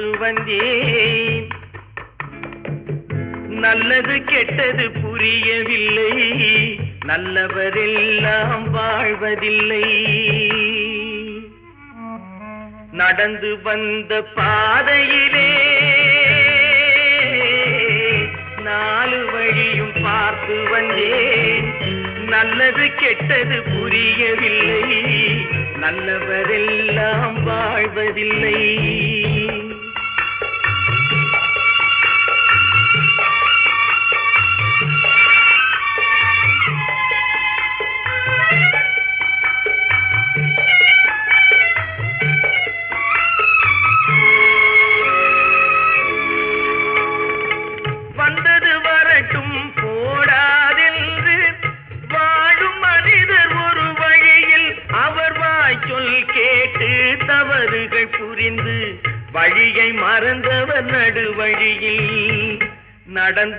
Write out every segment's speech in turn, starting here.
பார்த்து வந்தேன். நல்லது கெட்டது புரியவில்லை. நல்லவரெல்லாம் வாழ்வதில்லை. நடந்து வந்த பாதையிலே நாலு வழியும் பார்த்து வந்தேன். நல்லது கெட்டது புரியவில்லை. நல்லவரெல்லாம் வாழ்வதில்லை.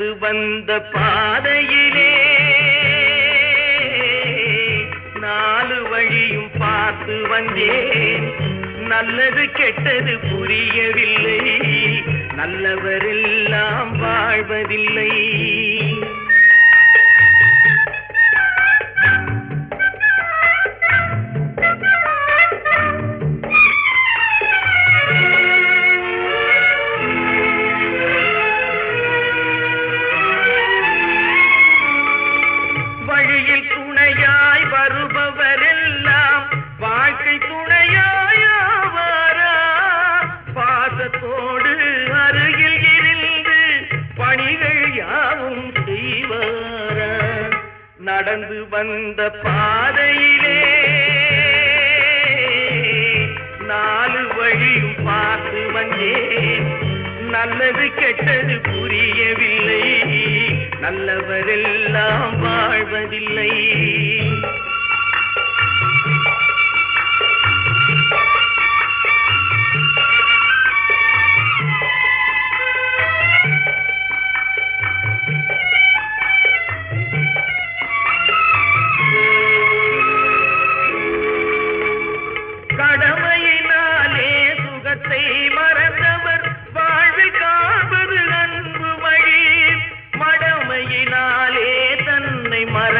நடந்து வந்த பாதையிலே. நாலு வழியும் பார்த்து வந்தேன். நல்லது கெட்டது புரியவில்லை. நல்லவரெல்லாம் வாழ்வதில்லை. பார்த்து வந்தேன். நல்லது கெட்டது புரியவில்லை. நல்லவரெல்லாம் வாழ்வதில்லை.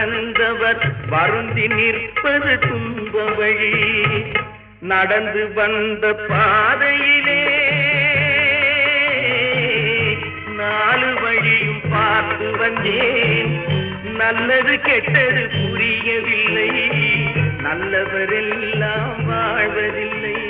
தன்னை வருந்தி நிற்பது துன்ப வழி நடந்து வந்த பாதையிலே நாலு வழியும் பார்த்து வந்தேன். நல்லது கெட்டது புரியவில்லை. நல்லவரெல்லாம் வாழ்வதில்லை.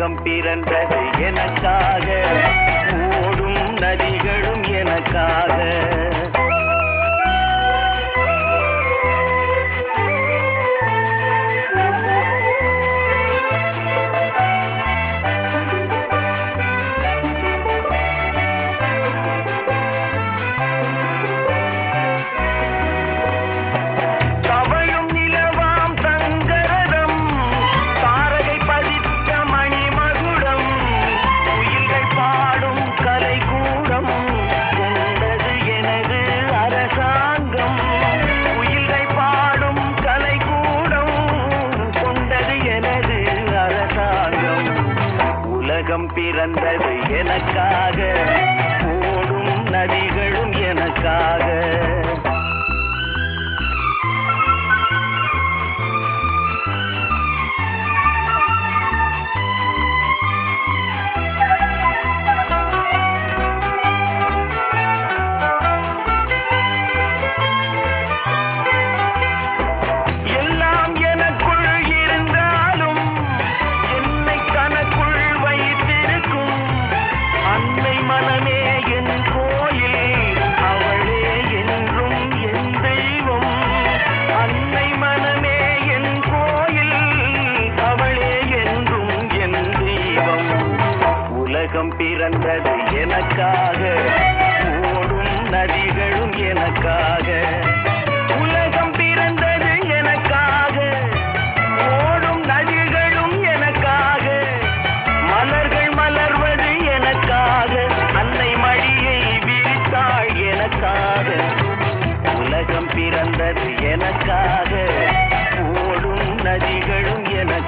உலகம் பிறந்த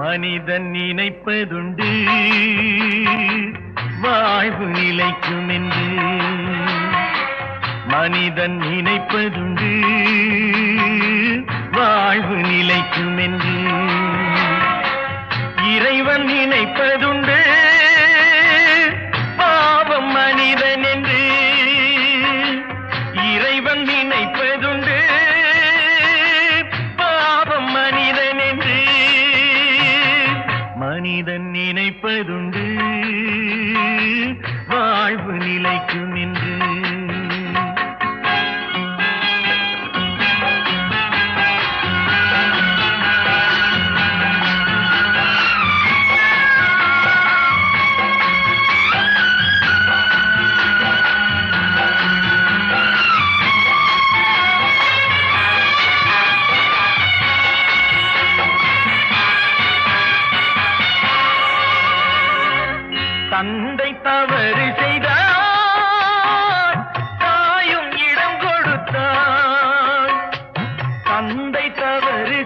மனிதன் நினைப்பதுண்டு. வாழ்வு நிலைக்கும் என்று. மனிதன் நினைப்பதுண்டு. வாழ்வு நிலைக்கும் என்று. இறைவன் நினைப்பதுண்டு. வாழ்வு நிலைக்கு நின் தவறு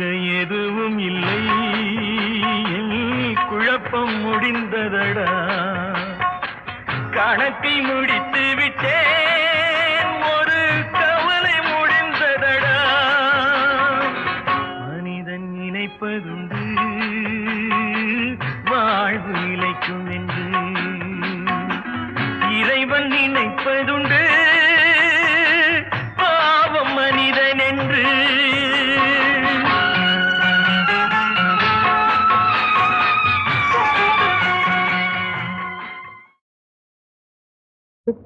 கொடுக்க எதுவும் இல்லை. குழப்பம் முடிந்ததடா. கணக்கை முடித்து விட்டேன்.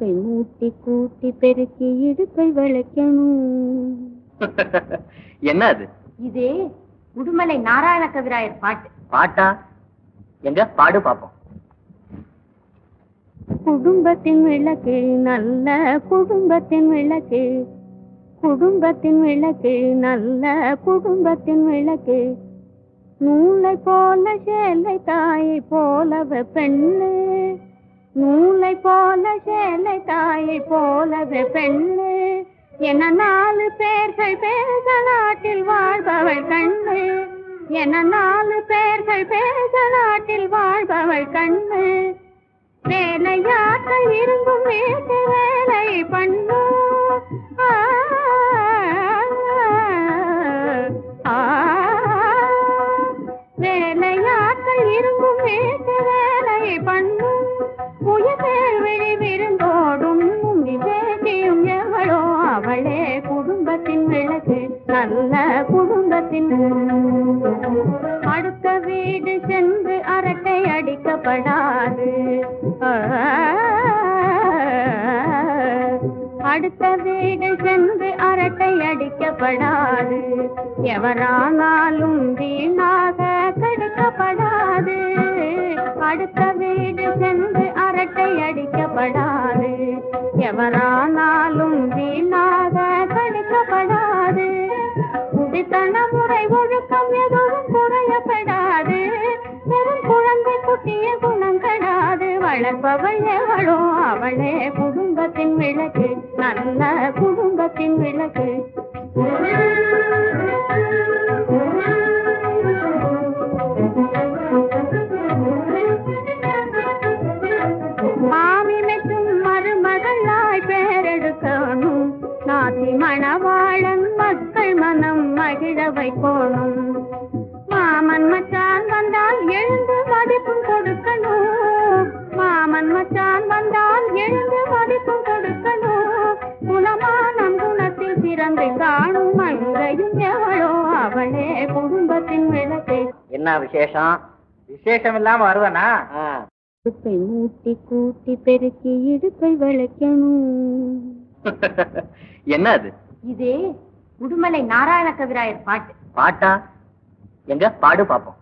இடுப்பை மூட்டி கூட்டி பெருக்கி இடுப்பை விளைக்கணும். என்ன அது? இதே உடுமலை நாராயண கவிராயர் பாட்டு. பாட்டா? எங்க? பாடு பாப்போம். குடும்பத்தின் விளக்கு நல்ல குடும்பத்தின் விளக்கு. குடும்பத்தின் விளக்கு நல்ல குடும்பத்தின் விளக்கு. நூலை போல சேலை தாயை போலவ பெண்ணு. நூலை போல சேலை தாயை போலது பெண்ணு. என நாலு பேர்கள் பேச நாட்டில் வாழ்பவள் கண்ணு. என நாலு பேர்கள் பேச நாட்டில் வாழ்பவள் கண்ணு. வேலையாக்க இருந்தும் வீட்டு வேலை பண்ணு ஆ, ஆ, வேலையாக்க இருந்தும் வீட்டு வேலை பண்ணு உயர்வேல் நல்ல குடும்பத்தின் அடுத்த வீடு சென்று அரட்டை அடிக்கப்படாது. அடுத்த வீடு சென்று அரட்டை அடிக்கப்படாது. எவரானாலும் வீணாக கடிக்கப்படாது. அடுத்த வீடு சென்று அரட்டை அடிக்கப்படாது. எவரானாலும் வீணாக கடிக்கப்படாது. குடித்தன முறை ஒழுக்கம் எதுவும் குறையப்படாது. வெறும் குழந்தை குட்டிய குணம் கடாது. வளர்ப்பவள் எவளோ அவளே. குடும்பத்தின் விளக்கு நல்ல குடும்பத்தின் விளக்கு. என்ன விசேஷம்? விசேஷம் இல்லாம வருவனா. இடுப்பை மூட்டி கூட்டி பெருக்கி இடுப்பை விளக்கணும். என்ன அது? இது உடுமலை நாராயண கவிராயர் பாட்டு. பாட்டா? எங்க? பாடு பாப்போம்.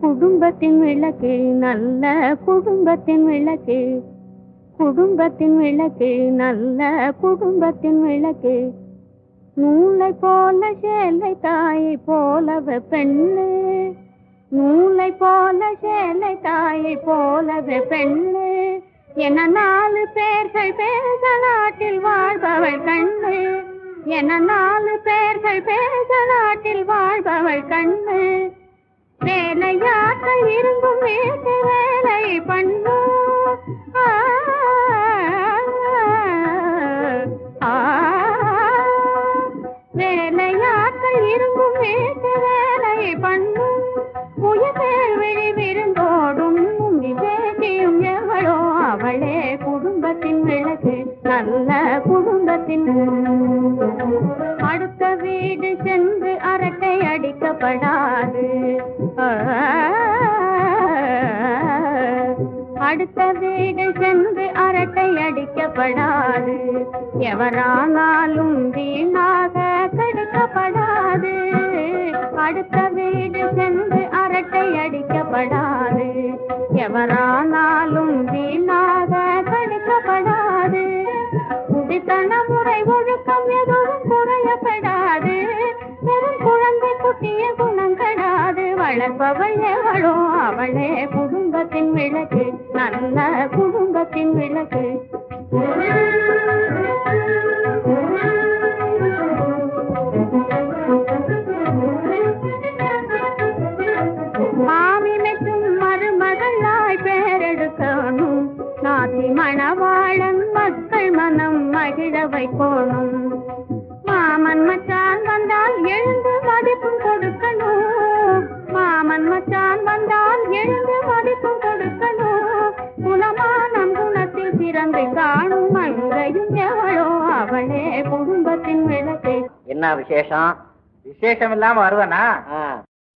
குடும்பத்தின் விளக்கு நல்ல குடும்பத்தின் விளக்கு. குடும்பத்தின் விளக்கு நல்ல குடும்பத்தின் விளக்கு. நூலை போல சேலை தாயை போலவ பெண்ணு. நூலை போல சேலை தாயை போலவ பெண்ணு. என நாலு பேர்கள் பேச நாட்டில் வாழ்பவள் கண்ணு. என நாலு பேர்கள் பேச நாட்டில் வாழ்பவள் கண்ணு. வேலையாக இருக்கும் வீட்டு வேலை பண்ணும். நல்ல குடும்பத்தின் அடுத்த வீடு சென்று அரட்டை அடிக்கப்படாது. அடுத்த வீடு சென்று அரட்டை அடிக்கப்படாது. எவரானாலும் வீணாக கடிக்கப்படாது. அடுத்த வீடு சென்று அரட்டை அடிக்கப்படாது. எவரானாலும் வீணாக கடிக்கப்படாது. குடித்தன முறை ஒழுக்கம் எதுவும் குறையப்படாது. வெறும் குழந்தை குட்டிய குணங்கடாது வளர்ப்பவள் எவளோ அவளே. குடும்பத்தின் விளக்கு நல்ல குடும்பத்தின் விளக்கு. விசேஷம். விசேஷம் இல்லாம வருவனா?